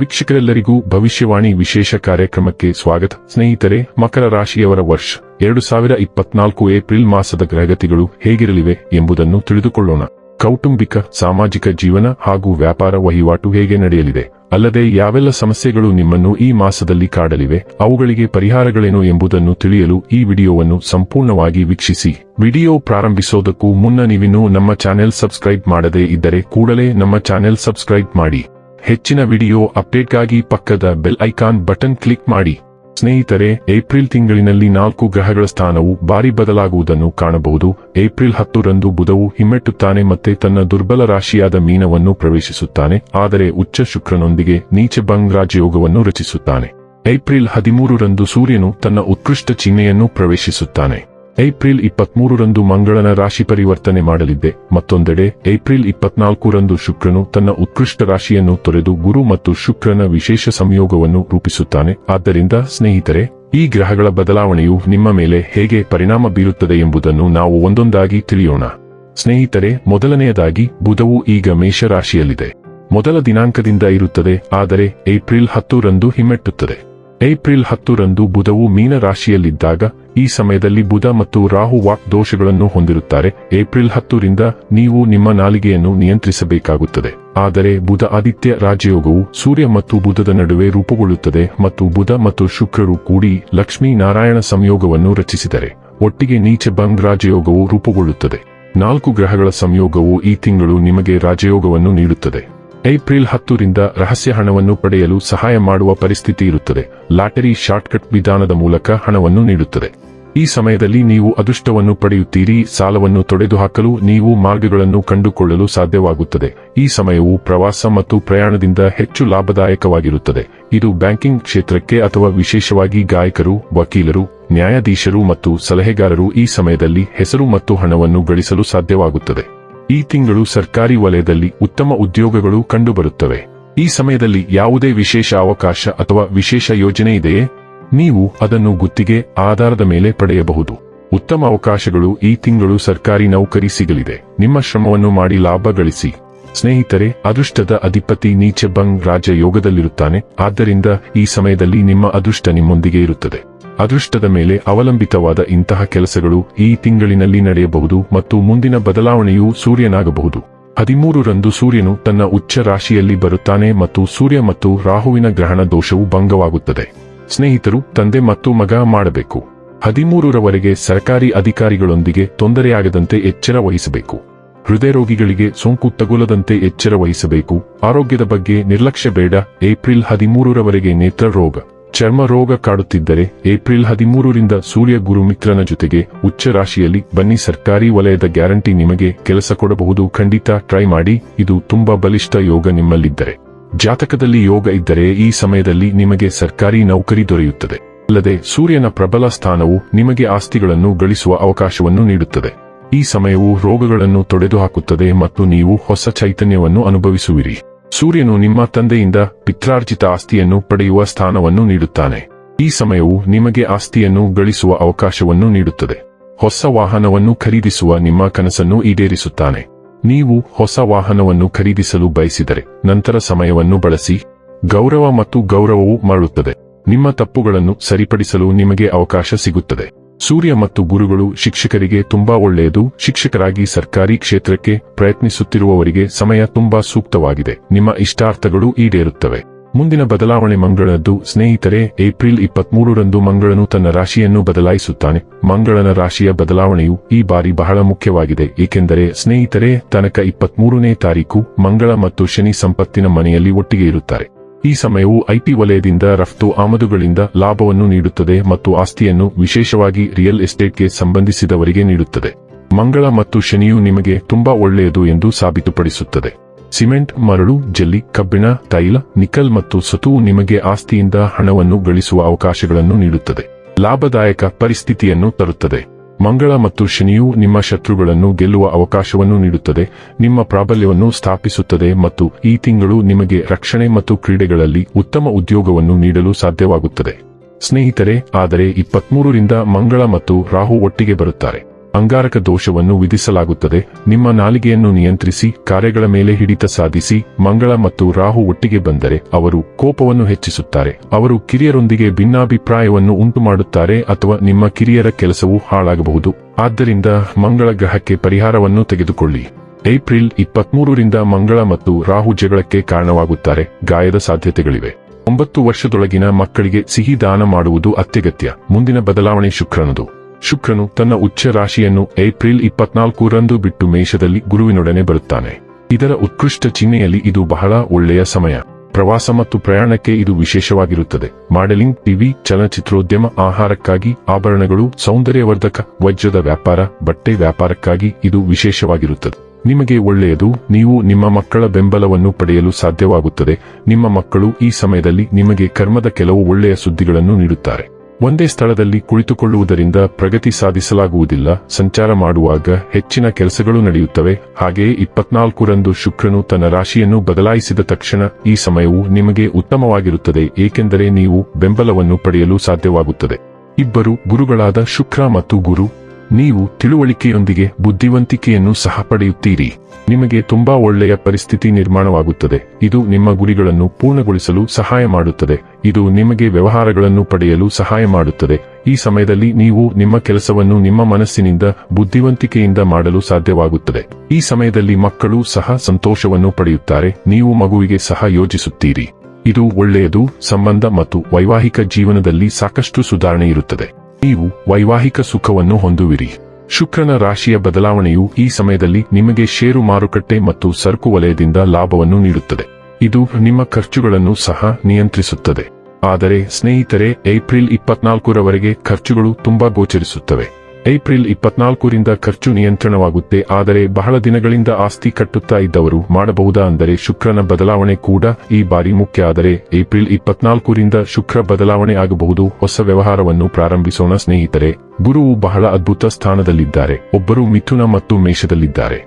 ವೀಕ್ಷಕರೆಲ್ಲರಿಗೂ ಭವಿಷ್ಯವಾಣಿ ವಿಶೇಷ ಕಾರ್ಯಕ್ರಮಕ್ಕೆ ಸ್ವಾಗತ. ಸ್ನೇಹಿತರೆ, ಮಕರ ರಾಶಿಯವರ ವರ್ಷ ಎರಡು ಸಾವಿರ ಇಪ್ಪತ್ನಾಲ್ಕು ಏಪ್ರಿಲ್ ಮಾಸದ ಗ್ರಹಗತಿಗಳು ಹೇಗಿರಲಿವೆ ಎಂಬುದನ್ನು ತಿಳಿದುಕೊಳ್ಳೋಣ. ಕೌಟುಂಬಿಕ, ಸಾಮಾಜಿಕ ಜೀವನ ಹಾಗೂ ವ್ಯಾಪಾರ ವಹಿವಾಟು ಹೇಗೆ ನಡೆಯಲಿದೆ? ಅಲ್ಲದೆ ಯಾವೆಲ್ಲ ಸಮಸ್ಯೆಗಳು ನಿಮ್ಮನ್ನು ಈ ಮಾಸದಲ್ಲಿ ಕಾಡಲಿವೆ, ಅವುಗಳಿಗೆ ಪರಿಹಾರಗಳೇನು ಎಂಬುದನ್ನು ತಿಳಿಯಲು ಈ ವಿಡಿಯೋವನ್ನು ಸಂಪೂರ್ಣವಾಗಿ ವೀಕ್ಷಿಸಿ. ವಿಡಿಯೋ ಪ್ರಾರಂಭಿಸೋದಕ್ಕೂ ಮುನ್ನ ನೀವಿನ್ನೂ ನಮ್ಮ ಚಾನೆಲ್ ಸಬ್ಸ್ಕ್ರೈಬ್ ಮಾಡದೇ ಇದ್ದರೆ ಕೂಡಲೇ ನಮ್ಮ ಚಾನೆಲ್ ಸಬ್ಸ್ಕ್ರೈಬ್ ಮಾಡಿ. ಹೆಚ್ಚಿನ ವಿಡಿಯೋ ಅಪ್ಡೇಟ್ಗಾಗಿ ಪಕ್ಕದ ಬೆಲ್ ಐಕಾನ್ ಬಟನ್ ಕ್ಲಿಕ್ ಮಾಡಿ. ಸ್ನೇಹಿತರೆ, ಏಪ್ರಿಲ್ ತಿಂಗಳಿನಲ್ಲಿ ನಾಲ್ಕು ಗ್ರಹಗಳ ಸ್ಥಾನವು ಭಾರಿ ಬದಲಾಗುವುದನ್ನು ಕಾಣಬಹುದು. ಏಪ್ರಿಲ್ ಹತ್ತರಂದು ಬುಧವು ಹಿಮ್ಮೆಟ್ಟುತ್ತಾನೆ ಮತ್ತೆ ತನ್ನ ದುರ್ಬಲ ರಾಶಿಯಾದ ಮೀನವನ್ನು ಪ್ರವೇಶಿಸುತ್ತಾನೆ. ಆದರೆ ಉಚ್ಚ ಶುಕ್ರನೊಂದಿಗೆ ನೀಚ ಬಂಗ್ ರಾಜಯೋಗವನ್ನು ರಚಿಸುತ್ತಾನೆ. ಏಪ್ರಿಲ್ ಹದಿಮೂರರಂದು ಸೂರ್ಯನು ತನ್ನ ಉತ್ಕೃಷ್ಟ ಚಿಹ್ನೆಯನ್ನು ಪ್ರವೇಶಿಸುತ್ತಾನೆ. ಏಪ್ರಿಲ್ ಇಪ್ಪತ್ಮೂರರಂದು ಮಂಗಳನ ರಾಶಿ ಪರಿವರ್ತನೆ ಮಾಡಲಿದ್ದೆ. ಮತ್ತೊಂದೆಡೆ, ಏಪ್ರಿಲ್ ಇಪ್ಪತ್ನಾಲ್ಕರಂದು ಶುಕ್ರನು ತನ್ನ ಉತ್ಕೃಷ್ಟ ರಾಶಿಯನ್ನು ತೊರೆದು ಗುರು ಮತ್ತು ಶುಕ್ರನ ವಿಶೇಷ ಸಂಯೋಗವನ್ನು ರೂಪಿಸುತ್ತಾನೆ. ಆದ್ದರಿಂದ, ಸ್ನೇಹಿತರೆ, ಈ ಗ್ರಹಗಳ ಬದಲಾವಣೆಯು ನಿಮ್ಮ ಮೇಲೆ ಹೇಗೆ ಪರಿಣಾಮ ಬೀರುತ್ತದೆ ಎಂಬುದನ್ನು ನಾವು ಒಂದೊಂದಾಗಿ ತಿಳಿಯೋಣ. ಸ್ನೇಹಿತರೆ, ಮೊದಲನೆಯದಾಗಿ, ಬುಧವು ಈಗ ಮೇಷರಾಶಿಯಲ್ಲಿದೆ. ಮೊದಲ ದಿನಾಂಕದಿಂದ ಇರುತ್ತದೆ, ಆದರೆ ಏಪ್ರಿಲ್ ಹತ್ತರಂದು ಹಿಮ್ಮೆಟ್ಟುತ್ತದೆ. ಏಪ್ರಿಲ್ ಹತ್ತರಂದು ಬುಧವು ಮೀನ ರಾಶಿಯಲ್ಲಿದ್ದಾಗ ಈ ಸಮಯದಲ್ಲಿ ಬುಧ ಮತ್ತು ರಾಹು ವಾಕ್ ದೋಷಗಳನ್ನು ಹೊಂದಿರುತ್ತಾರೆ. ಏಪ್ರಿಲ್ ಹತ್ತರಿಂದ ನೀವು ನಿಮ್ಮ ನಾಲಿಗೆಯನ್ನು ನಿಯಂತ್ರಿಸಬೇಕಾಗುತ್ತದೆ. ಆದರೆ ಬುಧ ಆದಿತ್ಯ ರಾಜಯೋಗವು ಸೂರ್ಯ ಮತ್ತು ಬುಧದ ನಡುವೆ ರೂಪುಗೊಳ್ಳುತ್ತದೆ ಮತ್ತು ಬುಧ ಮತ್ತು ಶುಕ್ರರು ಕೂಡಿ ಲಕ್ಷ್ಮೀ ನಾರಾಯಣ ಸಂಯೋಗವನ್ನು ರಚಿಸಿದರೆ, ಒಟ್ಟಿಗೆ ನೀಚ ಬಂಗ್ ರಾಜಯೋಗವು ರೂಪುಗೊಳ್ಳುತ್ತದೆ. ನಾಲ್ಕು ಗ್ರಹಗಳ ಸಂಯೋಗವು ಈ ತಿಂಗಳು ನಿಮಗೆ ರಾಜಯೋಗವನ್ನು ನೀಡುತ್ತದೆ. ಏಪ್ರಿಲ್ ಹತ್ತರಿಂದ ರಹಸ್ಯ ಹಣವನ್ನು ಪಡೆಯಲು ಸಹಾಯ ಮಾಡುವ ಪರಿಸ್ಥಿತಿ ಇರುತ್ತದೆ. ಲಾಟರಿ ಶಾರ್ಟ್ಕಟ್ ವಿಧಾನದ ಮೂಲಕ ಹಣವನ್ನು ನೀಡುತ್ತದೆ. ಈ ಸಮಯದಲ್ಲಿ ನೀವು ಅದೃಷ್ಟವನ್ನು ಪಡೆಯುತ್ತೀರಿ, ಸಾಲವನ್ನು ತೊಡೆದುಹಾಕಲು ನೀವು ಮಾರ್ಗಗಳನ್ನು ಕಂಡುಕೊಳ್ಳಲು ಸಾಧ್ಯವಾಗುತ್ತದೆ. ಈ ಸಮಯವು ಪ್ರವಾಸ ಮತ್ತು ಪ್ರಯಾಣದಿಂದ ಹೆಚ್ಚು ಲಾಭದಾಯಕವಾಗಿರುತ್ತದೆ. ಇದು ಬ್ಯಾಂಕಿಂಗ್ ಕ್ಷೇತ್ರಕ್ಕೆ ಅಥವಾ ವಿಶೇಷವಾಗಿ ಗಾಯಕರು, ವಕೀಲರು, ನ್ಯಾಯಾಧೀಶರು ಮತ್ತು ಸಲಹೆಗಾರರು ಈ ಸಮಯದಲ್ಲಿ ಹೆಸರು ಮತ್ತು ಹಣವನ್ನು ಗಳಿಸಲು ಸಾಧ್ಯವಾಗುತ್ತದೆ. ಈ ತಿಂಗಳು ಸರ್ಕಾರಿ ವಲಯದಲ್ಲಿ ಉತ್ತಮ ಉದ್ಯೋಗಗಳು ಕಂಡುಬರುತ್ತವೆ. ಈ ಸಮಯದಲ್ಲಿ ಯಾವುದೇ ವಿಶೇಷ ಅವಕಾಶ ಅಥವಾ ವಿಶೇಷ ಯೋಜನೆ ಇದೆಯೇ? ನೀವು ಅದನ್ನು ಗುತ್ತಿಗೆ, ಆಧಾರದ ಮೇಲೆ ಪಡೆಯಬಹುದು. ಉತ್ತಮ ಅವಕಾಶಗಳು ಈ ತಿಂಗಳು ಸರ್ಕಾರಿ ನೌಕರಿ ಸಿಗಲಿದೆ. ನಿಮ್ಮ ಶ್ರಮವನ್ನು ಮಾಡಿ ಲಾಭ ಗಳಿಸಿ. ಸ್ನೇಹಿತರೆ, ಅದೃಷ್ಟದ ಅಧಿಪತಿ ನೀಚೆ ಬಂಗ್ ರಾಜ ಯೋಗದಲ್ಲಿರುತ್ತಾನೆ ಆದ್ದರಿಂದ ಈ ಸಮಯದಲ್ಲಿ ನಿಮ್ಮ ಅದೃಷ್ಟ ನಿಮ್ಮೊಂದಿಗೆ ಇರುತ್ತದೆ. ಅದೃಷ್ಟದ ಮೇಲೆ ಅವಲಂಬಿತವಾದ ಇಂತಹ ಕೆಲಸಗಳು ಈ ತಿಂಗಳಿನಲ್ಲಿ ನಡೆಯಬಹುದು ಮತ್ತು ಮುಂದಿನ ಬದಲಾವಣೆಯು ಸೂರ್ಯನಾಗಬಹುದು. ಹದಿಮೂರರಂದು ಸೂರ್ಯನು ತನ್ನ ಉಚ್ಚ ರಾಶಿಯಲ್ಲಿ ಬರುತ್ತಾನೆ ಮತ್ತು ಸೂರ್ಯ ಮತ್ತು ರಾಹುವಿನ ಗ್ರಹಣ ದೋಷವು ಭಂಗವಾಗುತ್ತದೆ. ಸ್ನೇಹಿತರು, ತಂದೆ ಮತ್ತು ಮಗ ಮಾಡಬೇಕು. ಹದಿಮೂರರವರೆಗೆ ಸರ್ಕಾರಿ ಅಧಿಕಾರಿಗಳೊಂದಿಗೆ ತೊಂದರೆಯಾಗದಂತೆ ಎಚ್ಚರ ವಹಿಸಬೇಕು. ಹೃದಯ ರೋಗಿಗಳಿಗೆ ಸೋಂಕು ತಗುಲದಂತೆ ಎಚ್ಚರ ವಹಿಸಬೇಕು. ಆರೋಗ್ಯದ ಬಗ್ಗೆ ನಿರ್ಲಕ್ಷ್ಯ ಬೇಡ. ಏಪ್ರಿಲ್ ಹದಿಮೂರರವರೆಗೆ ನೇತ್ರ ರೋಗ. ಚರ್ಮ ರೋಗ ಕಾಡುತ್ತಿದ್ದರೆ ಏಪ್ರಿಲ್ ಹದಿಮೂರರಿಂದ ಸೂರ್ಯ ಗುರು ಮಿತ್ರನ ಜೊತೆಗೆ ಉಚ್ಚ ರಾಶಿಯಲ್ಲಿ ಬನ್ನಿ ಸರ್ಕಾರಿ ವಲಯದ ಗ್ಯಾರಂಟಿ ನಿಮಗೆ ಕೆಲಸ ಕೊಡಬಹುದು. ಖಂಡಿತ ಟ್ರೈ ಮಾಡಿ. ಇದು ತುಂಬಾ ಬಲಿಷ್ಠ ಯೋಗ ನಿಮ್ಮಲ್ಲಿದ್ದರೆ. ಜಾತಕದಲ್ಲಿ ಯೋಗ ಇದ್ದರೆ ಈ ಸಮಯದಲ್ಲಿ ನಿಮಗೆ ಸರ್ಕಾರಿ ನೌಕರಿ ದೊರೆಯುತ್ತದೆ. ಅಲ್ಲದೆ ಸೂರ್ಯನ ಪ್ರಬಲ ಸ್ಥಾನವು ನಿಮಗೆ ಆಸ್ತಿಗಳನ್ನು ಗಳಿಸುವ ಅವಕಾಶವನ್ನು ನೀಡುತ್ತದೆ. ಈ ಸಮಯವು ರೋಗಗಳನ್ನು ತೊಡೆದುಹಾಕುತ್ತದೆ ಮತ್ತು ನೀವು ಹೊಸ ಚೈತನ್ಯವನ್ನು ಅನುಭವಿಸುವಿರಿ. ಸೂರ್ಯನು ನಿಮ್ಮ ತಂದೆಯಿಂದ ಪಿತ್ರಾರ್ಜಿತ ಆಸ್ತಿಯನ್ನು ಪಡೆಯುವ ಸ್ಥಾನವನ್ನು ನೀಡುತ್ತಾನೆ. ಈ ಸಮಯವು ನಿಮಗೆ ಆಸ್ತಿಯನ್ನು ಗಳಿಸುವ ಅವಕಾಶವನ್ನು ನೀಡುತ್ತದೆ. ಹೊಸ ವಾಹನವನ್ನು ಖರೀದಿಸುವ ನಿಮ್ಮ ಕನಸನ್ನು ಈಡೇರಿಸುತ್ತಾನೆ. ನೀವು ಹೊಸ ವಾಹನವನ್ನು ಖರೀದಿಸಲು ಬಯಸಿದರೆ ನಂತರ ಸಮಯವನ್ನು ಬಳಸಿ, ಗೌರವ ಮತ್ತು ಗೌರವವು ಮರಳುತ್ತದೆ ನಿಮ್ಮ ತಪ್ಪುಗಳನ್ನು ಸರಿಪಡಿಸಲು ನಿಮಗೆ ಅವಕಾಶ ಸಿಗುತ್ತದೆ. ಸೂರ್ಯ ಮತ್ತು ಗುರುಗಳು ಶಿಕ್ಷಕರಿಗೆ ತುಂಬಾ ಒಳ್ಳೆಯದು. ಶಿಕ್ಷಕರಾಗಿ ಸರ್ಕಾರಿ ಕ್ಷೇತ್ರಕ್ಕೆ ಪ್ರಯತ್ನಿಸುತ್ತಿರುವವರಿಗೆ ಸಮಯ ತುಂಬಾ ಸೂಕ್ತವಾಗಿದೆ. ನಿಮ್ಮ ಇಷ್ಟಾರ್ಥಗಳು ಈಡೇರುತ್ತವೆ. ಮುಂದಿನ ಬದಲಾವಣೆ ಮಂಗಳದ್ದು. ಸ್ನೇಹಿತರೆ, ಏಪ್ರಿಲ್ ಇಪ್ಪತ್ಮೂರರಂದು ಮಂಗಳನು ತನ್ನ ರಾಶಿಯನ್ನು ಬದಲಾಯಿಸುತ್ತಾನೆ. ಮಂಗಳನ ರಾಶಿಯ ಬದಲಾವಣೆಯು ಈ ಬಾರಿ ಬಹಳ ಮುಖ್ಯವಾಗಿದೆ. ಏಕೆಂದರೆ, ಸ್ನೇಹಿತರೆ, ತನಕ ಇಪ್ಪತ್ಮೂರನೇ ತಾರೀಕು ಮಂಗಳ ಮತ್ತು ಶನಿ ಸಂಪತ್ತಿನ ಮನೆಯಲ್ಲಿ ಒಟ್ಟಿಗೆ ಇರುತ್ತಾರೆ. ಈ ಸಮಯವು ಐಟಿ ವಲಯದಿಂದ ರಫ್ತು ಆಮದುಗಳಿಂದ ಲಾಭವನ್ನು ನೀಡುತ್ತದೆ ಮತ್ತು ಆಸ್ತಿಯನ್ನು ವಿಶೇಷವಾಗಿ ರಿಯಲ್ ಎಸ್ಟೇಟ್ಗೆ ಸಂಬಂಧಿಸಿದವರಿಗೆ ನೀಡುತ್ತದೆ. ಮಂಗಳ ಮತ್ತು ಶನಿಯು ನಿಮಗೆ ತುಂಬಾ ಒಳ್ಳೆಯದು ಎಂದು ಸಾಬೀತುಪಡಿಸುತ್ತದೆ. ಸಿಮೆಂಟ್, ಮರಳು, ಜಲ್ಲಿ, ಕಬ್ಬಿಣ, ತೈಲ, ನಿಕಲ್ ಮತ್ತು ಸತುವು ನಿಮಗೆ ಆಸ್ತಿಯಿಂದ ಹಣವನ್ನು ಗಳಿಸುವ ಅವಕಾಶಗಳನ್ನು ನೀಡುತ್ತದೆ. ಲಾಭದಾಯಕ ಪರಿಸ್ಥಿತಿಯನ್ನು ತರುತ್ತದೆ. ಮಂಗಳ ಮತ್ತು ಶನಿಯು ನಿಮ್ಮ ಶತ್ರುಗಳನ್ನು ಗೆಲ್ಲುವ ಅವಕಾಶವನ್ನು ನೀಡುತ್ತದೆ, ನಿಮ್ಮ ಪ್ರಾಬಲ್ಯವನ್ನು ಸ್ಥಾಪಿಸುತ್ತದೆ ಮತ್ತು ಈ ತಿಂಗಳು ನಿಮಗೆ ರಕ್ಷಣೆ ಮತ್ತು ಕ್ರೀಡೆಗಳಲ್ಲಿ ಉತ್ತಮ ಉದ್ಯೋಗವನ್ನು ನೀಡಲು ಸಾಧ್ಯವಾಗುತ್ತದೆ. ಸ್ನೇಹಿತರೆ, ಆದರೆ ಇಪ್ಪತ್ಮೂರರಿಂದ ಮಂಗಳ ಮತ್ತು ರಾಹು ಒಟ್ಟಿಗೆ ಬರುತ್ತಾರೆ. ಅಂಗಾರಕ ದೋಷವನ್ನು ವಿಧಿಸಲಾಗುತ್ತದೆ. ನಿಮ್ಮ ನಾಲಿಗೆಯನ್ನು ನಿಯಂತ್ರಿಸಿ, ಕಾರ್ಯಗಳ ಮೇಲೆ ಹಿಡಿತ ಸಾಧಿಸಿ, ಮಂಗಳ ಮತ್ತು ರಾಹು ಒಟ್ಟಿಗೆ ಬಂದರೆ ಅವರು ಕೋಪವನ್ನು ಹೆಚ್ಚಿಸುತ್ತಾರೆ. ಅವರು ಕಿರಿಯರೊಂದಿಗೆ ಭಿನ್ನಾಭಿಪ್ರಾಯವನ್ನು ಉಂಟುಮಾಡುತ್ತಾರೆ ಅಥವಾ ನಿಮ್ಮ ಕಿರಿಯರ ಕೆಲಸವು ಹಾಳಾಗಬಹುದು. ಆದ್ದರಿಂದ ಮಂಗಳ ಗ್ರಹಕ್ಕೆ ಪರಿಹಾರವನ್ನು ತೆಗೆದುಕೊಳ್ಳಿ. ಏಪ್ರಿಲ್ ಇಪ್ಪತ್ಮೂರರಿಂದ ಮಂಗಳ ಮತ್ತು ರಾಹು ಜಗಳಕ್ಕೆ ಕಾರಣವಾಗುತ್ತಾರೆ. ಗಾಯದ ಸಾಧ್ಯತೆಗಳಿವೆ. ಒಂಬತ್ತು ವರ್ಷದೊಳಗಿನ ಮಕ್ಕಳಿಗೆ ಸಿಹಿ ದಾನ ಮಾಡುವುದು ಅತ್ಯಗತ್ಯ. ಮುಂದಿನ ಬದಲಾವಣೆ ಶುಕ್ರನದು. ಶುಕ್ರನು ತನ್ನ ಉಚ್ಚ ರಾಶಿಯನ್ನು ಏಪ್ರಿಲ್ ಇಪ್ಪತ್ನಾಲ್ಕರಂದು ಬಿಟ್ಟು ಮೇಷದಲ್ಲಿ ಗುರುವಿನೊಡನೆ ಬರುತ್ತಾನೆ. ಇದರ ಉತ್ಕೃಷ್ಟ ಚಿಹ್ನೆಯಲ್ಲಿ ಇದು ಬಹಳ ಒಳ್ಳೆಯ ಸಮಯ. ಪ್ರವಾಸ ಮತ್ತು ಪ್ರಯಾಣಕ್ಕೆ ಇದು ವಿಶೇಷವಾಗಿರುತ್ತದೆ. ಮಾಡೆಲಿಂಗ್, ಟಿವಿ, ಚಲನಚಿತ್ರೋದ್ಯಮ, ಆಹಾರಕ್ಕಾಗಿ ಆಭರಣಗಳು, ಸೌಂದರ್ಯವರ್ಧಕ, ವಜ್ರದ ವ್ಯಾಪಾರ, ಬಟ್ಟೆ ವ್ಯಾಪಾರಕ್ಕಾಗಿ ಇದು ವಿಶೇಷವಾಗಿರುತ್ತದೆ. ನಿಮಗೆ ಒಳ್ಳೆಯದು, ನೀವು ನಿಮ್ಮ ಮಕ್ಕಳ ಬೆಂಬಲವನ್ನು ಪಡೆಯಲು ಸಾಧ್ಯವಾಗುತ್ತದೆ. ನಿಮ್ಮ ಮಕ್ಕಳು ಈ ಸಮಯದಲ್ಲಿ ನಿಮಗೆ ಕರ್ಮದ ಕೆಲವು ಒಳ್ಳೆಯ ಸುದ್ದಿಗಳನ್ನು ನೀಡುತ್ತಾರೆ. ಒಂದೇ ಸ್ಥಳದಲ್ಲಿ ಕುಳಿತುಕೊಳ್ಳುವುದರಿಂದ ಪ್ರಗತಿ ಸಾಧಿಸಲಾಗುವುದಿಲ್ಲ. ಸಂಚಾರ ಮಾಡುವಾಗ ಹೆಚ್ಚಿನ ಕೆಲಸಗಳು ನಡೆಯುತ್ತವೆ. ಹಾಗೆಯೇ ಇಪ್ಪತ್ನಾಲ್ಕರಂದು ಶುಕ್ರನು ತನ್ನ ರಾಶಿಯನ್ನು ಬದಲಾಯಿಸಿದ ತಕ್ಷಣ ಈ ಸಮಯವು ನಿಮಗೆ ಉತ್ತಮವಾಗಿರುತ್ತದೆ, ಏಕೆಂದರೆ ನೀವು ಬೆಂಬಲವನ್ನು ಪಡೆಯಲು ಸಾಧ್ಯವಾಗುತ್ತದೆ. ಇಬ್ಬರು ಗುರುಗಳಾದ ಶುಕ್ರ ಮತ್ತು ಗುರು ನೀವು ತಿಳುವಳಿಕೆಯೊಂದಿಗೆ ಬುದ್ಧಿವಂತಿಕೆಯನ್ನು ಸಹ ಪಡೆಯುತ್ತೀರಿ. ನಿಮಗೆ ತುಂಬಾ ಒಳ್ಳೆಯ ಪರಿಸ್ಥಿತಿ ನಿರ್ಮಾಣವಾಗುತ್ತದೆ. ಇದು ನಿಮ್ಮ ಗುರಿಗಳನ್ನು ಪೂರ್ಣಗೊಳಿಸಲು ಸಹಾಯ ಮಾಡುತ್ತದೆ. ಇದು ನಿಮಗೆ ವ್ಯವಹಾರಗಳನ್ನು ಪಡೆಯಲು ಸಹಾಯ ಮಾಡುತ್ತದೆ. ಈ ಸಮಯದಲ್ಲಿ ನೀವು ನಿಮ್ಮ ಕೆಲಸವನ್ನು ನಿಮ್ಮ ಮನಸ್ಸಿನಿಂದ, ಬುದ್ಧಿವಂತಿಕೆಯಿಂದ ಮಾಡಲು ಸಾಧ್ಯವಾಗುತ್ತದೆ. ಈ ಸಮಯದಲ್ಲಿ ಮಕ್ಕಳು ಸಹ ಸಂತೋಷವನ್ನು ಪಡೆಯುತ್ತಾರೆ. ನೀವು ಮಗುವಿಗೆ ಸಹ ಯೋಜಿಸುತ್ತೀರಿ ಇದು ಒಳ್ಳೆಯದು, ಸಂಬಂಧ ಮತ್ತು ವೈವಾಹಿಕ ಜೀವನದಲ್ಲಿ ಸಾಕಷ್ಟು ಸುಧಾರಣೆ ಇರುತ್ತದೆ. ನೀವು ವೈವಾಹಿಕ ಸುಖವನ್ನು ಹೊಂದುವಿರಿ. ಶುಕ್ರನ ರಾಶಿಯ ಬದಲಾವಣೆಯು ಈ ಸಮಯದಲ್ಲಿ ನಿಮಗೆ ಷೇರು ಮಾರುಕಟ್ಟೆ ಮತ್ತು ಸರಕು ವಲಯದಿಂದ ಲಾಭವನ್ನು ನೀಡುತ್ತದೆ. ಇದು ನಿಮ್ಮ ಖರ್ಚುಗಳನ್ನು ಸಹ ನಿಯಂತ್ರಿಸುತ್ತದೆ. ಆದರೆ ಸ್ನೇಹಿತರೆ, ಏಪ್ರಿಲ್ ಇಪ್ಪತ್ನಾಲ್ಕರವರೆಗೆ ಖರ್ಚುಗಳು ತುಂಬಾ ಗೋಚರಿಸುತ್ತವೆ. ಏಪ್ರಿಲ್ ಇಪ್ಪತ್ನಾಲ್ಕರಿಂದ ಖರ್ಚು ನಿಯಂತ್ರಣವಾಗುತ್ತೆ, ಆದರೆ ಬಹಳ ದಿನಗಳಿಂದ ಆಸ್ತಿ ಕಟ್ಟುತ್ತಾ ಇದ್ದವರು ಮಾಡಬಹುದಾ ಅಂದರೆ ಶುಕ್ರನ ಬದಲಾವಣೆ ಕೂಡ ಈ ಬಾರಿ ಮುಖ್ಯ. ಆದರೆ ಏಪ್ರಿಲ್ ಇಪ್ಪತ್ನಾಲ್ಕರಿಂದ ಶುಕ್ರ ಬದಲಾವಣೆ ಆಗಬಹುದು, ಹೊಸ ವ್ಯವಹಾರವನ್ನು ಪ್ರಾರಂಭಿಸೋಣ ಸ್ನೇಹಿತರೆ. ಗುರುವು ಬಹಳ ಅದ್ಭುತ ಸ್ಥಾನದಲ್ಲಿದ್ದಾರೆ, ಒಬ್ಬರು ಮಿಥುನ ಮತ್ತು ಮೇಷದಲ್ಲಿದ್ದಾರೆ.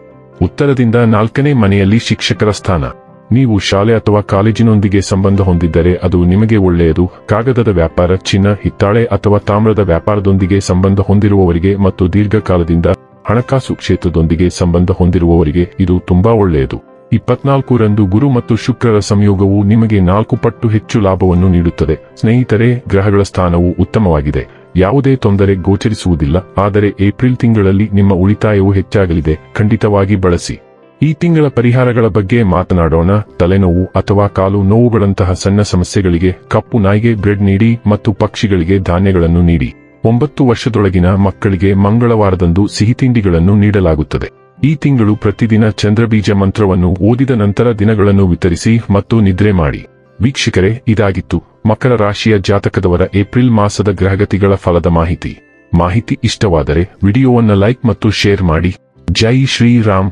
ಉತ್ತರದಿಂದ ನಾಲ್ಕನೇ ಮನೆಯಲ್ಲಿ ಶಿಕ್ಷಕರ ಸ್ಥಾನ. ನೀವು ಶಾಲೆ ಅಥವಾ ಕಾಲೇಜಿನೊಂದಿಗೆ ಸಂಬಂಧ ಹೊಂದಿದ್ದರೆ ಅದು ನಿಮಗೆ ಒಳ್ಳೆಯದು. ಕಾಗದದ ವ್ಯಾಪಾರ, ಚಿನ್ನ, ಹಿತ್ತಾಳೆ ಅಥವಾ ತಾಮ್ರದ ವ್ಯಾಪಾರದೊಂದಿಗೆ ಸಂಬಂಧ ಹೊಂದಿರುವವರಿಗೆ ಮತ್ತು ದೀರ್ಘಕಾಲದಿಂದ ಹಣಕಾಸು ಕ್ಷೇತ್ರದೊಂದಿಗೆ ಸಂಬಂಧ ಹೊಂದಿರುವವರಿಗೆ ಇದು ತುಂಬಾ ಒಳ್ಳೆಯದು. ಇಪ್ಪತ್ನಾಲ್ಕರಂದು ಗುರು ಮತ್ತು ಶುಕ್ರರ ಸಂಯೋಗವು ನಿಮಗೆ ನಾಲ್ಕು ಪಟ್ಟು ಹೆಚ್ಚು ಲಾಭವನ್ನು ನೀಡುತ್ತದೆ. ಸ್ನೇಹಿತರೆ, ಗ್ರಹಗಳ ಸ್ಥಾನವು ಉತ್ತಮವಾಗಿದೆ. ಯಾವುದೇ ತೊಂದರೆ ಗೋಚರಿಸುವುದಿಲ್ಲ. ಆದರೆ ಏಪ್ರಿಲ್ ತಿಂಗಳಲ್ಲಿ ನಿಮ್ಮ ಉಳಿತಾಯವು ಹೆಚ್ಚಾಗಲಿದೆ. ಖಂಡಿತವಾಗಿ ಬಳಸಿ. ಈ ತಿಂಗಳ ಪರಿಹಾರಗಳ ಬಗ್ಗೆ ಮಾತನಾಡೋಣ. ತಲೆನೋವು ಅಥವಾ ಕಾಲು ನೋವುಗಳಂತಹ ಸಣ್ಣ ಸಮಸ್ಯೆಗಳಿಗೆ ಕಪ್ಪು ನಾಯಿಗೆ ಬ್ರೆಡ್ ನೀಡಿ ಮತ್ತು ಪಕ್ಷಿಗಳಿಗೆ ಧಾನ್ಯಗಳನ್ನು ನೀಡಿ. ಒಂಬತ್ತು ವರ್ಷದೊಳಗಿನ ಮಕ್ಕಳಿಗೆ ಮಂಗಳವಾರದಂದು ಸಿಹಿತಿಂಡಿಗಳನ್ನು ನೀಡಲಾಗುತ್ತದೆ. ಈ ತಿಂಗಳು ಪ್ರತಿದಿನ ಚಂದ್ರಬೀಜ ಮಂತ್ರವನ್ನು ಓದಿದ ನಂತರ ದಿನಗಳನ್ನು ವಿತರಿಸಿ ಮತ್ತು ನಿದ್ರೆ ಮಾಡಿ. ವೀಕ್ಷಕರೇ, ಇದಾಗಿತ್ತು ಮಕರ ರಾಶಿಯ ಜಾತಕದವರ ಏಪ್ರಿಲ್ ಮಾಸದ ಗ್ರಹಗತಿಗಳ ಫಲದ ಮಾಹಿತಿ. ಮಾಹಿತಿ ಇಷ್ಟವಾದರೆ ವಿಡಿಯೋವನ್ನು ಲೈಕ್ ಮತ್ತು ಶೇರ್ ಮಾಡಿ. ಜೈ ಶ್ರೀರಾಮ್.